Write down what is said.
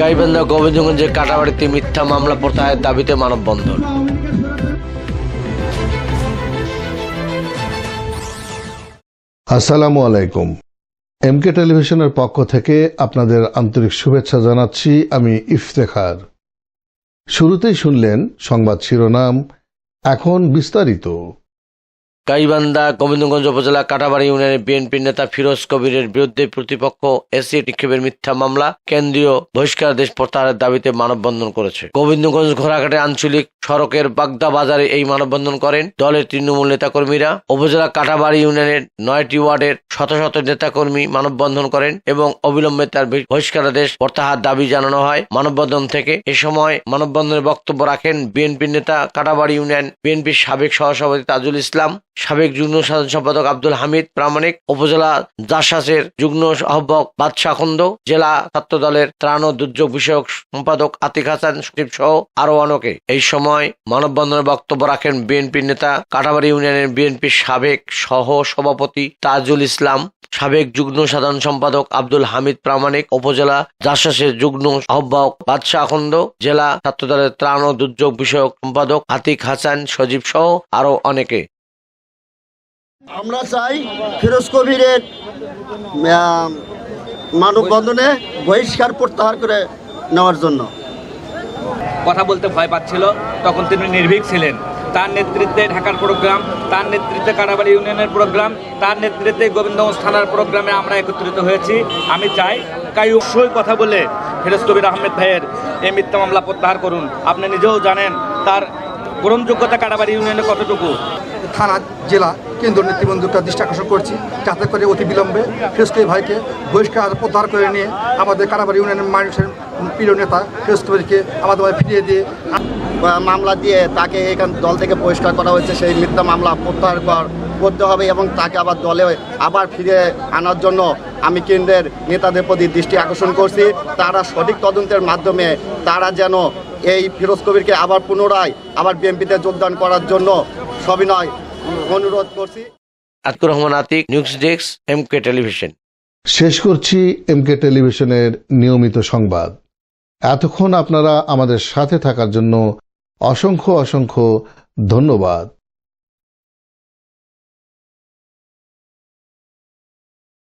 গাইবান্ধা গোবিন্দগঞ্জের কাটাবাড়িতে মিথ্যা মামলা প্রত্যাহারের দাবিতে মানববন্ধন। আসসালামু আলাইকুম। এমকে টেলিভিশনের পক্ষ থেকে আপনাদের আন্তরিক শুভেচ্ছা জানাচ্ছি আমি ইফতেখার। শুরুতেই শুনলেন সংবাদ শিরোনাম, এখন বিস্তারিত। গাইবান্ধা গোবিন্দগঞ্জ উপজেলা, কাটাবাড়ি ইউনিয়নের বিএনপি নেতা ফিরোজ কবিরের বিরুদ্ধে প্রতিপক্ষ এসি নিক্ষেপের মিথ্যা মামলা কেন্দ্রীয় বহিষ্কারাদেশ প্রত্যাহারের দাবিতে মানববন্ধন করেছে। গোবিন্দগঞ্জ ঘোড়াঘাটে আঞ্চলিক সড়কের বাগদা বাজারে এই মানববন্ধন করেন দলের তৃণমূল নেতাকর্মীরা। উপজেলা কাটাবাড়ি ইউনিয়নের নয়টি ওয়ার্ডের শত শত নেতাকর্মী মানববন্ধন করেন এবং অবিলম্বে তার বহিষ্কারাদেশ প্রত্যাহার দাবি জানানো হয় মানববন্ধন থেকে। এ সময় মানববন্ধনে বক্তব্য রাখেন বিএনপি নেতা কাটাবাড়ি ইউনিয়ন বিএনপির সাবেক সহসভাপতি তাজুল ইসলাম। সাবেক যুগ্ম সাধারণ সম্পাদক আব্দুল হামিদ, প্রামাণিক উপজেলা জাসাসের যুগ্ম আহ্বায়ক বাদশাহ খন্দ, জেলা ছাত্র দলের ত্রাণ ও দুর্যোগ বিষয়ক সম্পাদক আতিক হাসান সচিব সহ আরও অনেকে। এই সময় মানববন্ধনে বক্তব্য রাখেন বিএনপি নেতা কাটাবাড়ি ইউনিয়নের বিএনপির সাবেক সহ সভাপতি তাজুল ইসলাম, সাবেক যুগ্ম সাধারণ সম্পাদক আব্দুল হামিদ, প্রামাণিক উপজেলা জাসাসের যুগ্ম আহ্বায়ক বাদশাহ আখন্দ জেলা ছাত্রদলের ত্রাণ ও দুর্যোগ বিষয়ক সম্পাদক আতিক হাসান সজীব সহ আরও অনেকে। আমরা চাই ফিরোজ কবিরের মানববন্ধনে বহিষ্কার প্রত্যাহার করে নেওয়ার জন্য। কথা বলতে ভয় পাচ্ছিল তখন তিনি নির্ভীক ছিলেন। তার নেতৃত্বে ঢাকার প্রোগ্রাম তার নেতৃত্বে কারাবাড়ি ইউনিয়নের প্রোগ্রাম তার নেতৃত্বে গোবিন্দগঞ্জ থানার প্রোগ্রামে আমরা একত্রিত হয়েছি। আমি চাই কাই অবশ্যই কথা বলে ফিরোজ কবির আহমেদ ভাইয়ের এই মিথ্যা মামলা প্রত্যাহার করুন। আপনি নিজেও জানেন তার গ্রহণযোগ্যতা কারাবাড়ি ইউনিয়নে কতটুকু? থানা জেলা কেন্দ্র নেতৃবৃন্দকে দৃষ্টি আকর্ষণ করছি, যাতে করে অতি বিলম্বে ফিরোজকে ভাইকে বহিষ্কার প্রত্যাহার করে নিয়ে আমাদের কারাবাড়ি ইউনিয়নের মানুষের প্রিয় নেতা ফিরোজকে আমাদের ফিরিয়ে দিয়ে মামলা দিয়ে তাকে এখান দল থেকে বহিষ্কার করা হয়েছে, সেই মিথ্যা মামলা প্রত্যাহার কর- করতে হবে এবং তাকে আবার দলে আবার ফিরে আনার জন্য আমি কেন্দ্রের নেতাদের প্রতি দৃষ্টি আকর্ষণ করছি। তারা সঠিক তদন্তের মাধ্যমে তারা যেন এই ফিরোজ কবিরকে আবার পুনরায় আবার বিএনপিতে যোগদান করার জন্য সবিনয় অনুরোধ করছি। Atkur Rahman Atik news desk M K television. শেষ করছি এমকে টেলিভিশনের নিয়মিত সংবাদ। এতক্ষণ আপনারা আমাদের সাথে থাকার জন্য অসংখ্য অসংখ্য ধন্যবাদ।